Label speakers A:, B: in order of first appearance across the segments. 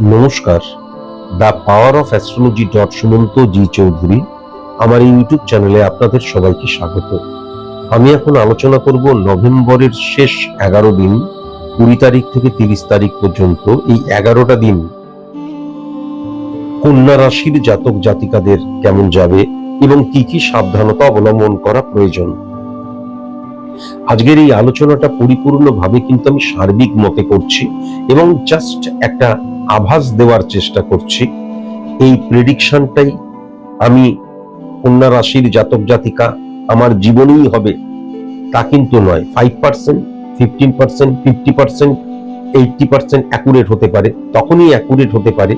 A: নমস্কার। The power of astrology dot Sumanta ji Chowdhury, আমার এই ইউটিউব চ্যানেলে আপনাদের সবাইকে স্বাগত। আমি এখন আলোচনা করব নভেম্বরের শেষ এগারো দিন, কুড়ি তারিখ থেকে তিরিশ তারিখ পর্যন্ত এই এগারোটা দিন। কন্যা রাশির জাতক জাতিকাদের কেমন যাবে এবং কি কি সাবধানতা অবলম্বন করা প্রয়োজন? আজকের এই আলোচনাটা পরিপূর্ণভাবে কিন্তু আমি সার্বিক মতে করছি এবং জাস্ট একটা আভাস দেওয়ার চেষ্টা করছি। এই প্রেডিকশনটাই আমি কন্যা রাশির জাতক জাতিকা, আমার জীবনেই হবে তা কিন্তু নয়। Five percent fifteen percent fifty percent eighty percent accurate হতে পারে, তখনই অ্যাকুরেট হতে পারে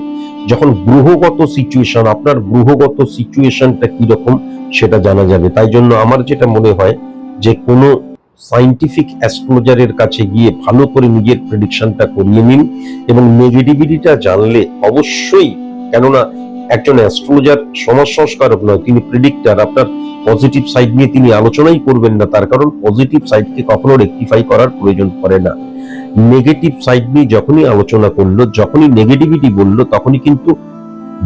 A: যখন গ্রহগত সিচুয়েশন আপনার গ্রহগত সিচুয়েশনটা কীরকম সেটা জানা যাবে। তাই জন্য আমার যেটা মনে হয় যে কোনো সাইন্টিফিক অ্যাস্ট্রোলজারের কাছে গিয়ে ভালো করে নিজের প্রেডিকশনটা করিয়ে নিন এবং নেগেটিভিটিটা জানলে অবশ্যই কেননা একজন অ্যাস্ট্রোলজার সমাজ সংস্কারক নয়, তিনি প্রেডিক্টার আপনার পজিটিভ সাইড নিয়ে তিনি আলোচনাই করবেন না, তার কারণ পজিটিভ সাইডকে কখনো রেকটিফাই করার প্রয়োজন পড়ে না। নেগেটিভ সাইড নিয়ে যখনই আলোচনা করল, যখনই নেগেটিভিটি বলল, তখনই কিন্তু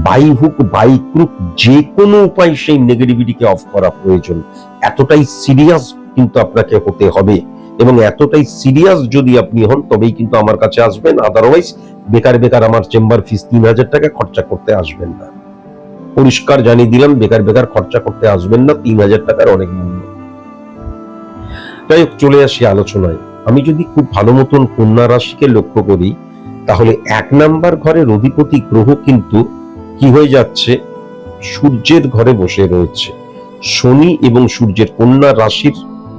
A: বাই হুক বাই ক্রুক যে কোনো উপায় সেই নেগেটিভিটিকে অফ করা প্রয়োজন। এতটাই সিরিয়াস কিন্তু আপনাকে হতে হবে। এবং এতটাই সিরিয়াস যদি আপনি হন, তবেই কিন্তু আমার কাছে আসবেন। আদারওয়াইজ বেকার বেকার আমার চেম্বার ফিস তিন হাজার টাকা খরচা করতে আসবেন না। পরিষ্কার জানিয়ে দিলাম, বেকার বেকার খরচা করতে আসবেন না, তিন হাজার টাকার অনেক মূল্য। যাই হোক, চলে আসি আলোচনায়। আমি যদি খুব ভালো মতন কন্যা রাশিকে লক্ষ্য করি, তাহলে এক নাম্বার ঘরের অধিপতি গ্রহ কিন্তু কি হয়ে যাচ্ছে? সূর্যের ঘরে বসে রয়েছে। শনি এবং সূর্যের কন্যা রাশির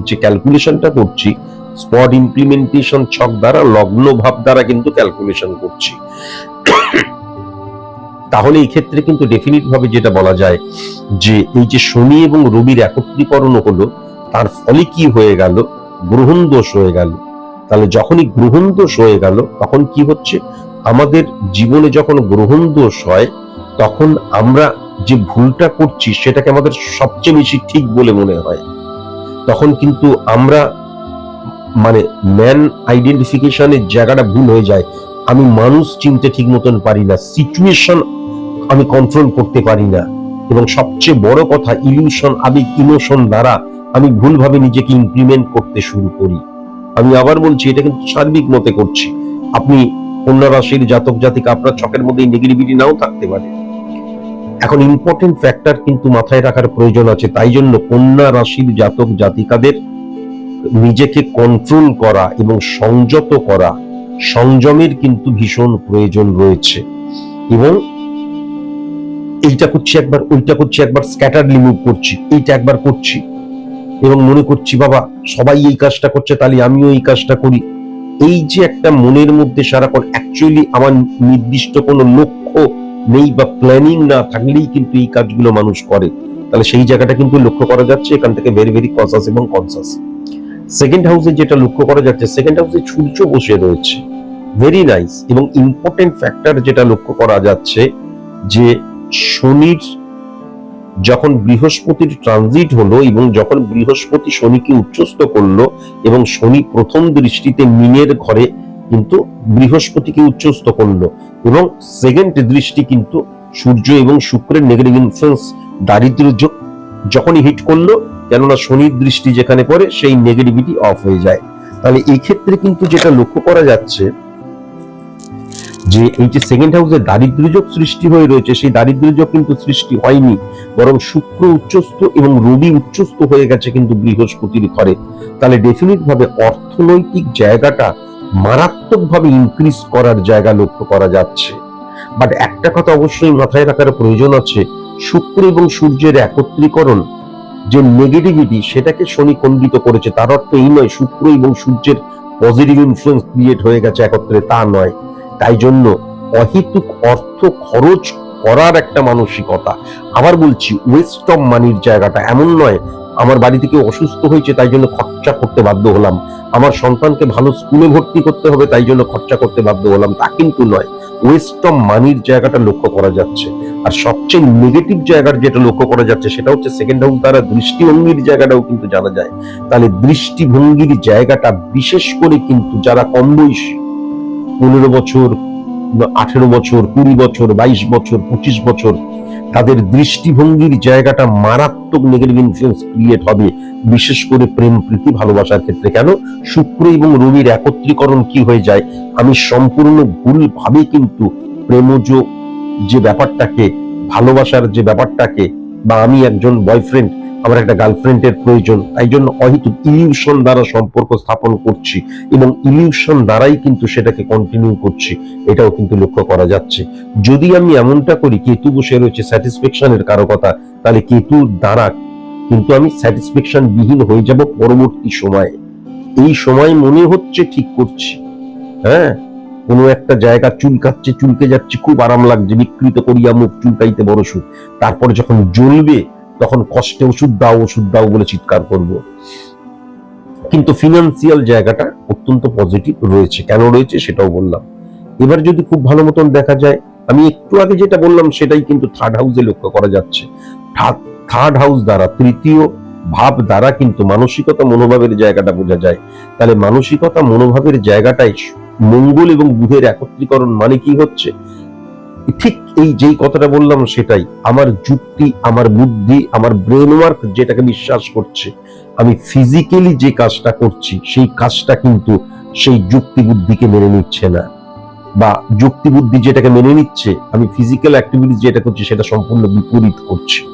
A: যে ক্যালকুলেশনটা করছি স্পট ইমপ্লিমেন্টেশন ছক দ্বারা, লগ্ন ভাব দ্বারা কিন্তু ক্যালকুলেশন করছি। তাহলে এই ক্ষেত্রে কিন্তু ডেফিনিট ভাবে যেটা বলা যায় যে, এই যে শনি এবং রবির একত্রীকরণ হলো, তার ফলে কি হয়ে গেল? গ্রহণ দোষ হয়ে গেল। তাহলে যখনই গ্রহণ দোষ হয়ে গেল, তখন কি হচ্ছে? আমাদের জীবনে যখন গ্রহণ দোষ হয়, তখন আমরা যে ভুলটা করছি, সেটাকে আমাদের সবচেয়ে বেশি ঠিক বলে মনে হয়। তখন কিন্তু আমরা মানে ম্যান আইডেন্টিফিকেশনের জায়গাটা ভুল হয়ে যায়। আমি মানুষ চিনতে ঠিক মতন পারি না সিচুয়েশন আমি কন্ট্রোল করতে পারি না। এবং সবচেয়ে বড় কথা ইলিউশন আবেগ ইমোশন দ্বারা আমি ভুলভাবে নিজেকে ইমপ্লিমেন্ট করতে শুরু করি। আমি আবার বলছি, এটা কিন্তু সার্বিক মতে করছি। আপনি কন্যা রাশির জাতক জাতিকা আপনার চকের মধ্যে নেগেটিভিটি নাও থাকতে পারে। এখন ইম্পর্টেন্ট ফ্যাক্টর কিন্তু মাথায় রাখার প্রয়োজন আছে, তাই জন্য কন্যা রাশির জাতক জাতিকাদের নিজেকে কন্ট্রোল করা এবং সংযত করা, সংযমের কিন্তু ভীষণ প্রয়োজন রয়েছে। এবং এইটা করছি একবার, ওইটা করছি একবার স্ক্যাটারলি মুভ করছি, এইটা একবার করছি। এবং মনে করছি, বাবা, সবাই এই কাজটা করছে, তাহলে আমিও এই কাজটা করি। এই যে একটা মনের মধ্যে সারাক্ষণ অ্যাকচুয়ালি আমার নির্দিষ্ট কোনো লক্ষ্য নেই বা প্ল্যানিং না থাকলেই কিন্তু এই কাজগুলো মানুষ করে। তাহলে সেই জায়গাটা কিন্তু লক্ষ্য করা যাচ্ছে, এখান থেকে ভেরি ভেরি কনসাস এবং কনসাস সেকেন্ড হাউসে যেটা লক্ষ্য করা যাচ্ছে সেকেন্ড হাউসে সূর্য বসে রয়েছে। ভেরি নাইস এবং ইম্পর্টেন্ট ফ্যাক্টর যেটা লক্ষ্য করা যাচ্ছে যে শনির যখন বৃহস্পতির ট্রানজিট হলো এবং যখন বৃহস্পতি শনিকে উচ্চস্ত করল এবং শনি প্রথম দৃষ্টিতে মিনের ঘরে কিন্তু বৃহস্পতিকে উচ্চস্ত করল এবং সেকেন্ড দৃষ্টি কিন্তু সূর্য এবং শুক্রের নেগেটিভ ইনফ্লুয়েন্স দারিদ্র যখনই হিট করল, কেননা শনির দৃষ্টি যেখানে পড়ে, সেই নেগেটিভিটি অফ হয়ে যায়। তাহলে এই ক্ষেত্রে কিন্তু যেটা লক্ষ্য করা যাচ্ছে, যে এই যে সেকেন্ড হাউসে দারিদ্র্যযোগ সৃষ্টি হয়ে রয়েছে, সেই দারিদ্র্যযোগ কিন্তু সৃষ্টি হয়নি, বরং শুক্র উচ্চস্থ এবং রবি উচ্চস্থ হয়ে গেছে কিন্তু বৃহস্পতির ঘরে। তাহলে ডেফিনিট ভাবে অর্থনৈতিক জায়গাটা মারাত্মক ভাবে ইনক্রিজ করার জায়গা লক্ষ্য করা যাচ্ছে। বাট একটা কথা অবশ্যই মাথায় রাখার প্রয়োজন আছে, শুক্র এবং সূর্যের একত্রীকরণ যে নেগেটিভিটি সেটাকে শনি খণ্ডিত করেছে, তার অর্থ এই নয়, শুক্র এবং সূর্যের পজিটিভ ইনফ্লুয়েন্স ক্রিয়েট হয়ে গেছে একত্রে, তা নয়। তাই জন্য অহেতুক অর্থ খরচ করার একটা মানসিকতা। আবার বলছি ওয়েস্ট অফ মানির জায়গাটা এমন নয় আমার বাড়ি থেকে অসুস্থ হয়েছে, তাই জন্য খরচা করতে বাধ্য হলাম। আমার সন্তানকে ভালো স্কুলে ভর্তি করতে হবে, তাই জন্য খরচা করতে বাধ্য হলাম। তা কিন্তু নয় ওয়েস্ট অফ মানির জায়গাটা লক্ষ্য করা যাচ্ছে। আর সবচেয়ে নেগেটিভ জায়গার যেটা লক্ষ্য করা যাচ্ছে, সেটা হচ্ছে সেকেন্ড হাউস দ্বারা দৃষ্টিভঙ্গির জায়গাটাও কিন্তু জানা যায়। তাহলে দৃষ্টিভঙ্গির জায়গাটা বিশেষ করে কিন্তু যারা কম বয়সী, পনেরো বছর, আঠেরো বছর, কুড়ি বছর, বাইশ বছর, পঁচিশ বছর তাদের দৃষ্টিভঙ্গির জায়গাটা মারাত্মক নেগেটিভ ইনফ্লুয়েন্স ক্রিয়েট হবে, বিশেষ করে প্রেম, প্রীতি, ভালোবাসার ক্ষেত্রে। কেন? শুক্র এবং রবির একত্রীকরণ কি হয়ে যায়? আমি সম্পূর্ণ ভুলভাবে কিন্তু প্রেমজ যে ব্যাপারটাকে, ভালোবাসার যে ব্যাপারটাকে, বা আমি একজন বয়ফ্রেন্ড আমার একটা গার্লফ্রেন্ডের প্রয়োজন, তাই জন্য অহেতুক ইলিউশন দ্বারা সম্পর্ক স্থাপন করছি এবং ইলিউশন দ্বারাই কিন্তু সেটাকে কন্টিনিউ করছি, এটাও কিন্তু লক্ষ্য করা যাচ্ছে। যদি আমি এমনটা করি কেতু বসে রয়েছে স্যাটিসফ্যাকশনের কথা, তাহলে কেতুর দ্বারা কিন্তু আমি স্যাটিসফ্যাকশন বিহীন হয়ে যাব পরবর্তী সময়ে। এই সময় মনে হচ্ছে ঠিক করছি। হ্যাঁ? কোনো একটা জায়গা চুলকাচ্ছে, চুলকে যাচ্ছে, খুব আরাম লাগছে, বিকৃত করিয়া মুখ চুলকাইতে বড় সুখ। তারপরে যখন জ্বলবে তখন কষ্টে ওষুধ দাও ওষুধ দাও বলে চিৎকার করব। কিন্তু ফিনান্সিয়াল জায়গাটা অত্যন্ত পজিটিভ রয়েছে। কেন রয়েছে সেটাও বললাম। এবার যদি খুব ভালো মতন দেখা যায়, আমি একটু আগে যেটা বললাম সেটাই কিন্তু থার্ড হাউসে লক্ষ্য করা যাচ্ছে। থার্ড হাউস দ্বারা, তৃতীয় ভাব দ্বারা কিন্তু মানসিকতা মনোভাবের জায়গাটা বোঝা যায়। তাহলে মানসিকতা মনোভাবের জায়গাটাই মঙ্গল এবং বুধের একত্রীকরণ মানে কি হচ্ছে? ঠিক এই যেই কথাটা বললাম সেটাই। আমার যুক্তি, আমার বুদ্ধি, আমার ব্রেন ওয়ার্ক যেটাকে বিশ্বাস করছে, আমি ফিজিক্যালি যে কাজটা করছি, সেই কাজটা কিন্তু সেই যুক্তি বুদ্ধিকে মেনে নিচ্ছে না। বা যুক্তি বুদ্ধি যেটাকে মেনে নিচ্ছে, আমি ফিজিক্যাল অ্যাক্টিভিটি যেটা করছি, সেটা সম্পূর্ণ বিপরীত করছি।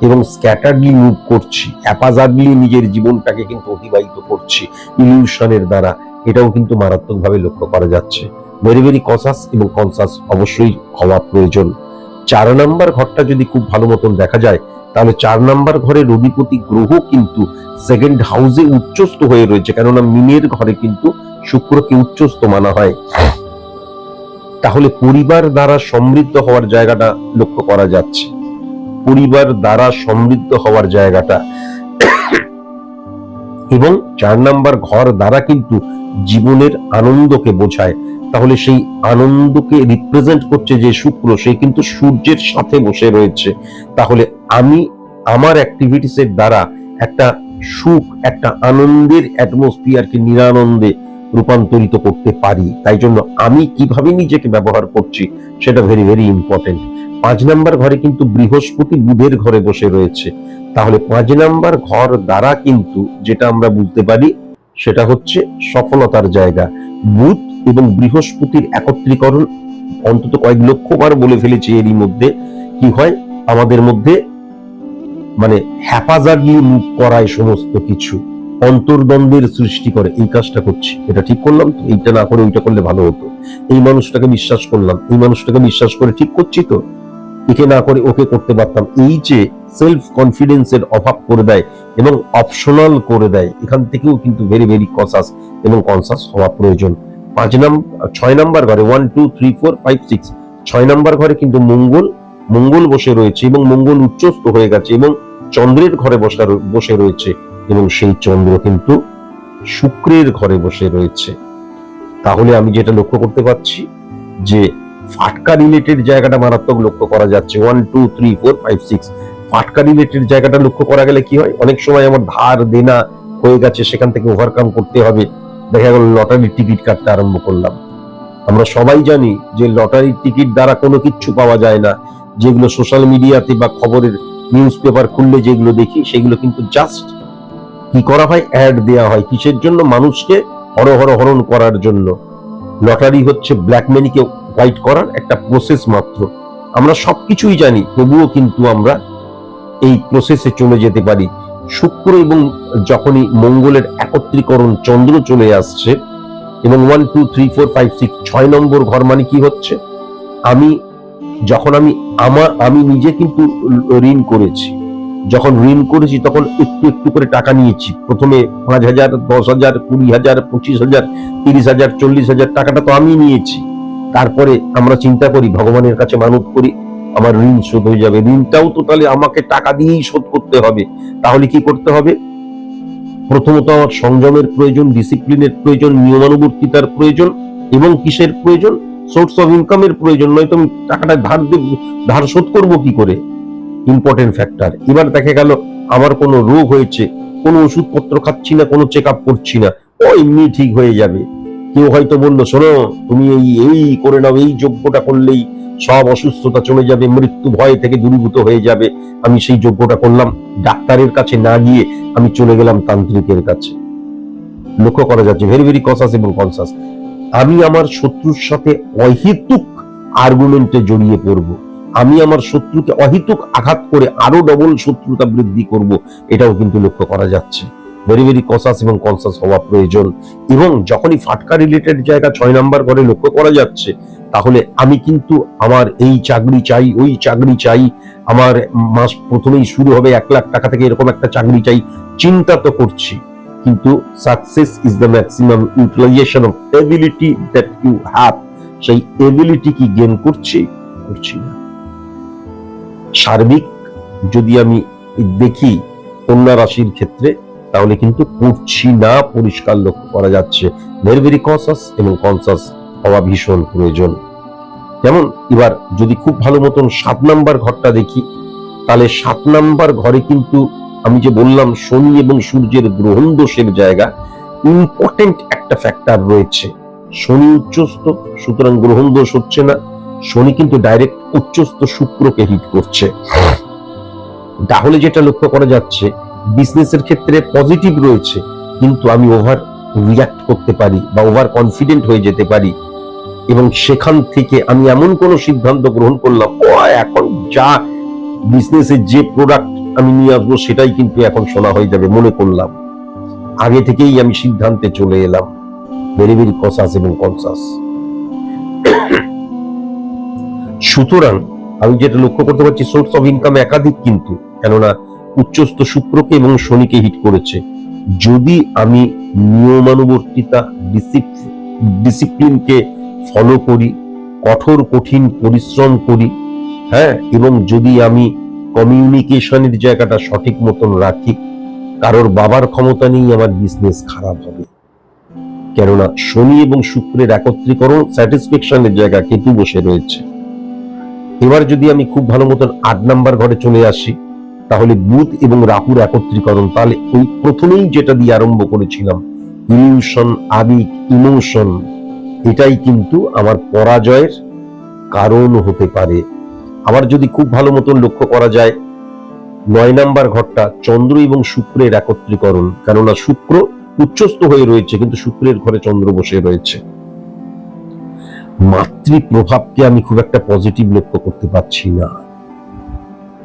A: এবং স্ক্যাটারলি মুভ করছি অ্যাপাজাডলি নিজের জীবনটাকে কিন্তু অতিবাহিত করছি ইলিউশনের দ্বারা। এটাও কিন্তু মারাত্মকভাবে লক্ষ্য করা যাচ্ছে। ভেরি ভেরি কসাস এবং কনসাস অবশ্যই হওয়া প্রয়োজন। চার নাম্বার ঘরটা যদি খুব ভালো মতন দেখা যায়, তাহলে চার নাম্বার ঘরে রবিপতি গ্রহ কিন্তু সেকেন্ড হাউসে উচ্চস্থ হয়ে রয়েছে, কেননা মিনের ঘরে কিন্তু শুক্রকে উচ্চস্থ মানা হয়। তাহলে পরিবার দ্বারা সমৃদ্ধ হওয়ার জায়গাটা লক্ষ্য করা যাচ্ছে। পরিবার দ্বারা সমৃদ্ধ হওয়ার জায়গাটা। এবং চার নাম্বার ঘর দ্বারা কিন্তু জীবনের আনন্দকে বোঝায়। তাহলে সেই আনন্দকে রিপ্রেজেন্ট করছে যে শুক্র, সে কিন্তু সূর্যের সাথে বসে রয়েছে। তাহলে আমি আমার অ্যাক্টিভিটিসের দ্বারা একটা সুখ, একটা আনন্দের অ্যাটমসফিয়ারকে নিরানন্দে রূপান্তরিত করতে পারি। তাই জন্য আমি কীভাবে নিজেকে ব্যবহার করছি, সেটা ভেরি ভেরি ইম্পর্টেন্ট পাঁচ নাম্বার ঘরে কিন্তু বৃহস্পতি বুধের ঘরে বসে রয়েছে। তাহলে পাঁচ নাম্বার ঘর দ্বারা কিন্তু যেটা আমরা বুঝতে পারি, সেটা হচ্ছে সফলতার জায়গা। বুধ এবং বৃহস্পতির একত্রীকরণ অন্তত কয়েক লক্ষবার বলে ফেলেছি এরই মধ্যে। কি হয়? আমাদের মধ্যে মানে হ্যাপাজাগলি মুভ করায় সমস্ত কিছু। অন্তর্দ্বন্দ্বের সৃষ্টি করে। এই কাজটা করছি। এটা ঠিক করলাম তো? এইটা না করে ওইটা করলে ভালো হতো। এই মানুষটাকে বিশ্বাস করলাম। এই মানুষটাকে বিশ্বাস করে ঠিক করছি তো? একে না করে ওকে করতে পারতাম। এই যে সেলফ কনফিডেন্সের অভাব করে দেয় এবং অপশনাল করে দেয়, এখান থেকেও কিন্তু ভেরি ভেরি কনসাস এবং কনসাস হওয়া প্রয়োজন। পাঁচ নাম্বার ছয় নাম্বার ঘরে one two three four five six ছয় নাম্বার ঘরে কিন্তু মঙ্গল মঙ্গল বসে রয়েছে এবং মঙ্গল উচ্চস্থ হয়ে গেছে এবং চন্দ্রের ঘরে বসা বসে রয়েছে এবং সেই চন্দ্র কিন্তু শুক্রের ঘরে বসে রয়েছে। তাহলে আমি যেটা লক্ষ্য করতে পারছি যে ফাটকা রিলেটেড জায়গাটা মারাত্মক লক্ষ্য করা যাচ্ছে। One two three four five six ফাটকা রিলেটেড জায়গাটা লক্ষ্য করা গেলে কি হয়? অনেক সময় আমার ধার, দেনা হয়ে গেছে, সেখান থেকে ওভারকাম করতে হবে। দেখা গেল লটারির টিকিট কাটতে আরম্ভ করলাম। আমরা সবাই জানি যে লটারির টিকিট দ্বারা কোনো কিচ্ছু পাওয়া যায় না। যেগুলো সোশ্যাল মিডিয়াতে বা খবরের নিউজ পেপার খুললে যেগুলো দেখি, সেগুলো কিন্তু জাস্ট কি করা হয়? অ্যাড দেওয়া হয়। কিসের জন্য? মানুষকে হরহর হরণ করার জন্য। লটারি হচ্ছে ব্ল্যাক মানিকে হোয়াইট করার একটা প্রসেস মাত্র। আমরা সবকিছুই জানি, তবুও কিন্তু আমরা এই প্রসেসে চলে যেতে পারি। শুক্র এবং যখনই মঙ্গলের একত্রীকরণ চন্দ্র চলে আসছে এবং one two three four five six ছয় নম্বর ঘর মানে কি হচ্ছে? আমি যখন আমি আমার, আমি নিজে কিন্তু ঋণ করেছি। যখন ঋণ করেছি তখন একটু একটু করে টাকা নিয়েছি। প্রথমে পাঁচ হাজার, দশ হাজার, কুড়ি হাজার, পঁচিশ হাজার, তিরিশ হাজার, চল্লিশ হাজার টাকাটা তো আমি নিয়েছি। তারপরে আমরা চিন্তা করি, ভগবানের কাছে মানত করি, আমার ঋণ শোধ হয়ে যাবে। ঋণটাও তো তাহলে আমাকে টাকা দিয়েই শোধ করতে হবে। তাহলে কি করতে হবে? প্রথমত আমার সংযমের প্রয়োজন ডিসিপ্লিনের প্রয়োজন, নিয়মানুবর্তিতার প্রয়োজন এবং কিসের প্রয়োজন? সোর্স অফ ইনকামের প্রয়োজন। নয়তো আমি টাকাটা ধার ধার শোধ করব কি করে? ইম্পর্টেন্ট ফ্যাক্টর এবার দেখা গেল, আমার কোনো রোগ হয়েছে, কোনো ওষুধপত্র খাচ্ছি না, কোনো চেক আপ করছি না। ও এমনি ঠিক হয়ে যাবে। কেউ হয়তো বলল, শোনো, তুমি এই এই করে নাও, এই যোগ্যটা করলেই সব অসুস্থতা চলে যাবে, মৃত্যু ভয় থেকে দূরীভূত হয়ে যাবে। আমি সেই যোগ্যটা করলাম, ডাক্তারের কাছে না গিয়ে আমি চলে গেলাম তান্ত্রিকের কাছে। লক্ষ্য করা যাচ্ছে ভেরি ভেরি কনসাস এবং কনসাস আমি আমার শত্রুর সাথে অহেতুক আর্গুমেন্টে জড়িয়ে পড়ব। আমি আমার শত্রুকে অহেতুক আঘাত করে আরও ডবল শত্রুতা বৃদ্ধি করব, এটাও কিন্তু লক্ষ্য করা যাচ্ছে। ভেরি ভেরি কনসাস এবং কনসাস হওয়া প্রয়োজন। এবং যখনই ফাটকা রিলেটেড জায়গা ছয় নাম্বার ঘরে লক্ষ্য করা যাচ্ছে, তাহলে আমি কিন্তু আমার এই চাকরি চাই, ওই চাকরি চাই, আমার মাস প্রথমেই শুরু হবে এক লাখ টাকা থেকে এরকম একটা চাকরি চাই, চিন্তা তো করছি। কিন্তু success is the maximum utilization of ability that you have সেই এবিলিটি কি গেন করছি? করছি না। সার্বিক যদি আমি দেখি, কন্যা রাশির ক্ষেত্রে তাহলে কিন্তু করছি না পরিষ্কার লক্ষ্য করা যাচ্ছে। ভেরি কনসাস এবং কনসাস হওয়া ভীষণ প্রয়োজন। যেমন এবার যদি খুব ভালো মতন সাত নাম্বার ঘরটা দেখি, তাহলে সাত নাম্বার ঘরে কিন্তু আমি যে বললাম শনি এবং সূর্যের গ্রহণ দোষের জায়গা ইম্পর্টেন্ট একটা ফ্যাক্টর রয়েছে। শনি উচ্চস্থ, সুতরাং গ্রহণ দোষ হচ্ছে না। শনি কিন্তু ডাইরেক্ট উচ্চস্থ শুক্রকে হিট করছে। তাহলে যেটা লক্ষ্য করা যাচ্ছে বিজনেসের ক্ষেত্রে পজিটিভ রয়েছে, কিন্তু আমি ওভার রিয়াক্ট করতে পারি বা ওভার কনফিডেন্ট হয়ে যেতে পারি। এবং সেখান থেকে আমি এমন কোন সিদ্ধান্ত গ্রহণ করলাম, ও, এখন যা বিজনেসের যে প্রোডাক্ট আমি নিয়ে আসব, সেটাই কিন্তু এখন শোনা হয়ে যাবে, মনে করলাম। আগে থেকেই আমি সিদ্ধান্তে চলে এলাম ভেরি ভেরি কনসাস এবং কনসাস সুতরাং আমি যেটা লক্ষ্য করতে পারছি সোর্স অফ ইনকাম একাধিক কিন্তু, কেননা উচ্চস্থ শুক্রকে এবং শনিকে হিট করেছে। যদি আমি নিয়মানুবর্তিতা ডিসিপ্লিনকে ফলো করি, কঠোর, কঠিন পরিশ্রম করি হ্যাঁ এবং যদি আমি কমিউনিকেশনের জায়গাটা সঠিক মতন রাখি, কারোর বাবার ক্ষমতা নেই আমার বিজনেস খারাপ হবে। কেননা শনি এবং শুক্রের একত্রীকরণ স্যাটিসফ্যাকশনের জায়গা কেতু বসে রয়েছে। এবার যদি আমি খুব ভালো মতন আট নাম্বার ঘরে চলে আসি তাহলে বুধ এবং রাহুর একত্রীকরণ। তাহলে ওই প্রথমেই যেটা দিয়ে আরম্ভ করেছিলাম ইলিউশন আবেগ, ইমোশন, এটাই কিন্তু আমার পরাজয়ের কারণ হতে পারে। আবার যদি খুব ভালো মতন লক্ষ্য করা যায়, নয় নাম্বার ঘরটা চন্দ্র এবং শুক্রের একত্রীকরণ। কেননা শুক্র উচ্চস্থ হয়ে রয়েছে, কিন্তু শুক্রের ঘরে চন্দ্র বসে রয়েছে। মাতৃ প্রভাবকে আমি খুব একটা পজিটিভ লক্ষ্য করতে পারছি না।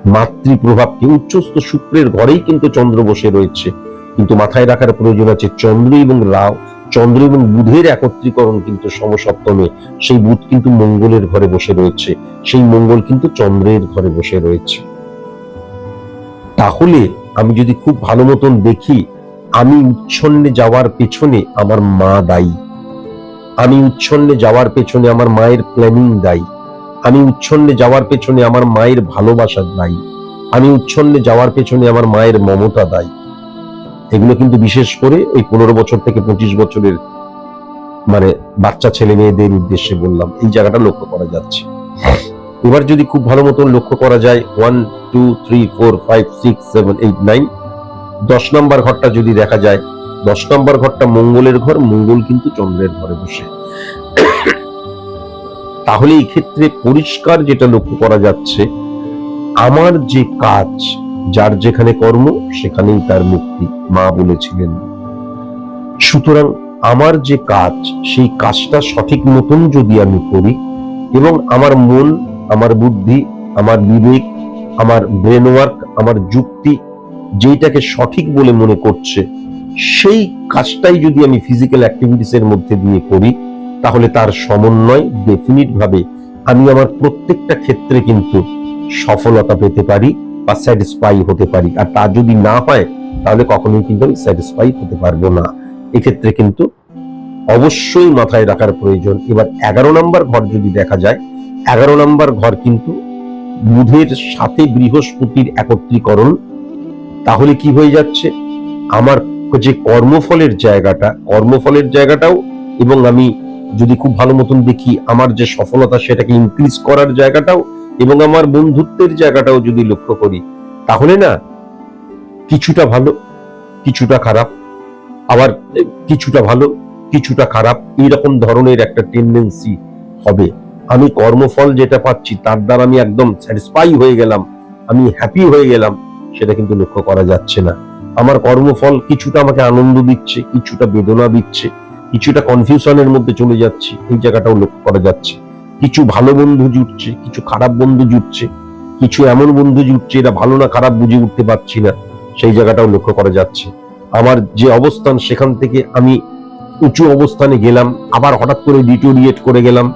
A: মাতৃ প্রভাবকে উচ্চস্থ শুক্রের ঘরেই কিন্তু চন্দ্র বসে রয়েছে। কিন্তু মাথায় রাখার প্রয়োজন আছে চন্দ্র এবং রাও চন্দ্র এবং বুধের একত্রীকরণ কিন্তু সমসপ্তমে। সেই বুধ কিন্তু মঙ্গলের ঘরে বসে রয়েছে। সেই মঙ্গল কিন্তু চন্দ্রের ঘরে বসে রয়েছে। তাহলে আমি যদি খুব ভালো মতন দেখি, আমি উচ্ছন্নে যাওয়ার পেছনে আমার মা দায়ী। আমি উচ্ছন্নে যাওয়ার পেছনে আমার মায়ের প্ল্যানিং দায়ী। আমি উচ্ছন্নে যাওয়ার পেছনে আমার মায়ের ভালোবাসা দায়ী। আমি উচ্ছন্নে যাওয়ার পেছনে আমার মায়ের মমতা দায়ী। এগুলো কিন্তু বিশেষ করে ওই পনেরো বছর থেকে পঁচিশ বছরের মানে বাচ্চা ছেলে মেয়েদের উদ্দেশ্যে বললাম, এই জায়গাটা লক্ষ্য করা যাচ্ছে। এবার যদি খুব ভালো মতন লক্ষ্য করা যায় one two three four five six seven eight nine দশ নম্বর ঘরটা যদি দেখা যায়, দশ নম্বর ঘরটা মঙ্গলের ঘর, মঙ্গল কিন্তু চন্দ্রের ঘরে বসে। তাহলে এই ক্ষেত্রে পরিষ্কার যেটা লক্ষ্য করা যাচ্ছে, আমার যে কাজ, যার যেখানে কর্ম, সেখানেই তার মুক্তি, মা বলেছিলেন। সুতরাং আমার যে কাজ, সেই কাজটা সঠিক মতন যদি আমি করি এবং আমার মন, আমার বুদ্ধি, আমার বিবেক, আমার ব্রেন ওয়ার্ক আমার যুক্তি যেইটাকে সঠিক বলে মনে করছে, সেই কাজটাই যদি আমি ফিজিক্যাল অ্যাক্টিভিটিস এর মধ্যে দিয়ে করি তাহলে তার সমন্বয় ডেফিনিট ভাবে আমি আমার প্রত্যেকটা ক্ষেত্রে কিন্তু সফলতা পেতে পারি বা স্যাটিসফাই হতে পারি। আর তা যদি না হয়, তাহলে কখনোই কিন্তু আমি স্যাটিসফাই হতে পারব না। এক্ষেত্রে কিন্তু অবশ্যই মাথায় রাখার প্রয়োজন। এবার এগারো নম্বর ঘর যদি দেখা যায়, এগারো নম্বর ঘর কিন্তু বুধের সাথে বৃহস্পতির একত্রীকরণ। তাহলে কি হয়ে যাচ্ছে? আমার যে কর্মফলের জায়গাটা, কর্মফলের জায়গাটাও এবং আমি যদি খুব ভালো মতন দেখি আমার যে সফলতা সেটাকে ইনক্রিজ করার জায়গাটাও এবং আমার বন্ধুত্বের জায়গাটাও যদি লক্ষ্য করি, তাহলে না কিছুটা ভালো, কিছুটা খারাপ, আবার কিছুটা ভালো, কিছুটা খারাপ এইরকম ধরনের একটা টেন্ডেন্সি হবে। আমি কর্মফল যেটা পাচ্ছি তার দ্বারা আমি একদম স্যাটিসফাই হয়ে গেলাম, আমি হ্যাপি হয়ে গেলাম, সেটা কিন্তু লক্ষ্য করা যাচ্ছে না। আমার কর্মফল কিছুটা আমাকে আনন্দ দিচ্ছে, কিছুটা বেদনা দিচ্ছে কিছুটা কনফিউশনের মধ্যে চলে যাচ্ছি, এই জায়গাটাও লক্ষ্য করা যাচ্ছে। কিছু ভালো বন্ধু জুটছে, কিছু খারাপ বন্ধু জুটছে, কিছু এমন বন্ধু জুটছে এটা ভালো না খারাপ বুঝে উঠতে পারছি না, সেই জায়গাটাও লক্ষ্য করা যাচ্ছে। আমার যে অবস্থান সেখান থেকে আমি উঁচু অবস্থানে গেলাম, আবার হঠাৎ করে ডিটোরিয়েট করে গেলাম,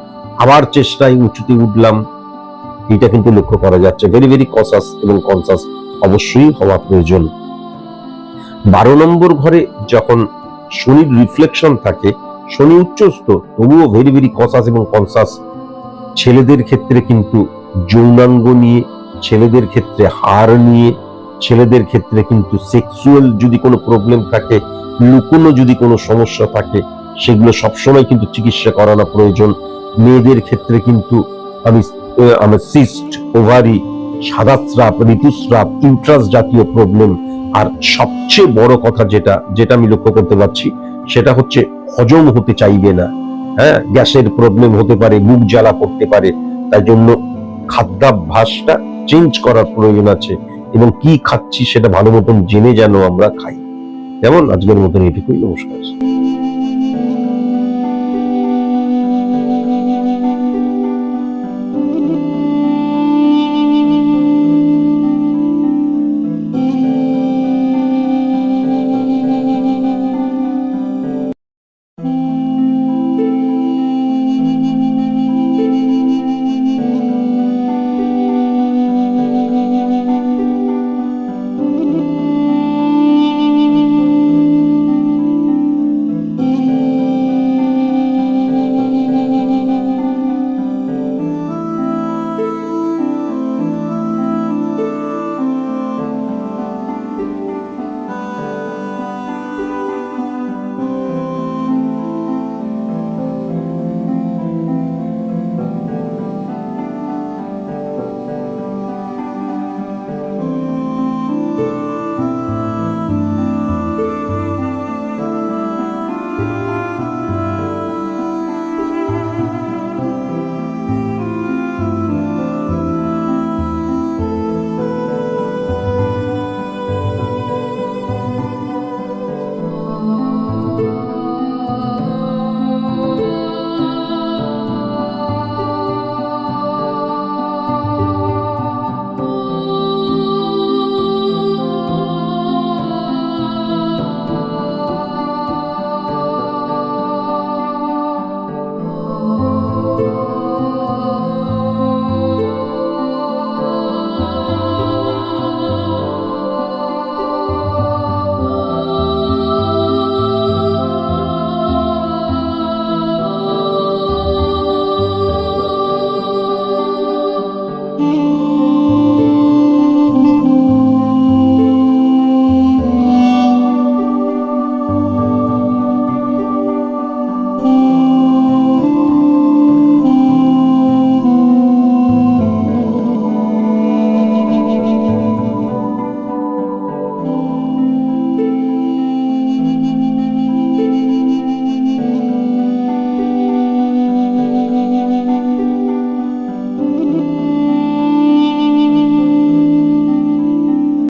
A: আবার চেষ্টায় উঁচুতে উঠলাম। এটা কিন্তু লক্ষ্য করা যাচ্ছে। ভেরি ভেরি কসাস এবং কনসাস অবশ্যই হওয়া প্রয়োজন। বারো নম্বর ঘরে যখন শনির রিফ্লেকশন থাকে, শনি উচ্চস্থ, তবুও ভেরি ভেরি কসাস এবং কনসাস ছেলেদের ক্ষেত্রে কিন্তু যৌনাঙ্গ নিয়ে, ছেলেদের ক্ষেত্রে হার নিয়ে, ছেলেদের ক্ষেত্রে কিন্তু সেক্সুয়াল যদি কোনো প্রবলেম থাকে, লুকোনো যদি কোনো সমস্যা থাকে, সেগুলো সবসময় কিন্তু চিকিৎসা করানো প্রয়োজন। মেয়েদের ক্ষেত্রে কিন্তু আমি আমার সিস্ট ওভারি সাদা স্রাব, ঋতুস্রাব ইন্ট্রাস জাতীয় প্রবলেম আর সবচেয়ে বড় কথা যেটা যেটা আমি লক্ষ্য করতে পারছি, সেটা হচ্ছে হজম হতে চাইবে না। হ্যাঁ গ্যাসের প্রবলেম হতে পারে বুক জ্বালা করতে পারে। তাই জন্য খাদ্যাভ্যাসটা চেঞ্জ করার প্রয়োজন আছে এবং কি খাচ্ছি সেটা ভালো মতন জেনে যেন আমরা খাই। যেমন আজকের মতন এটুকুই। নমস্কার।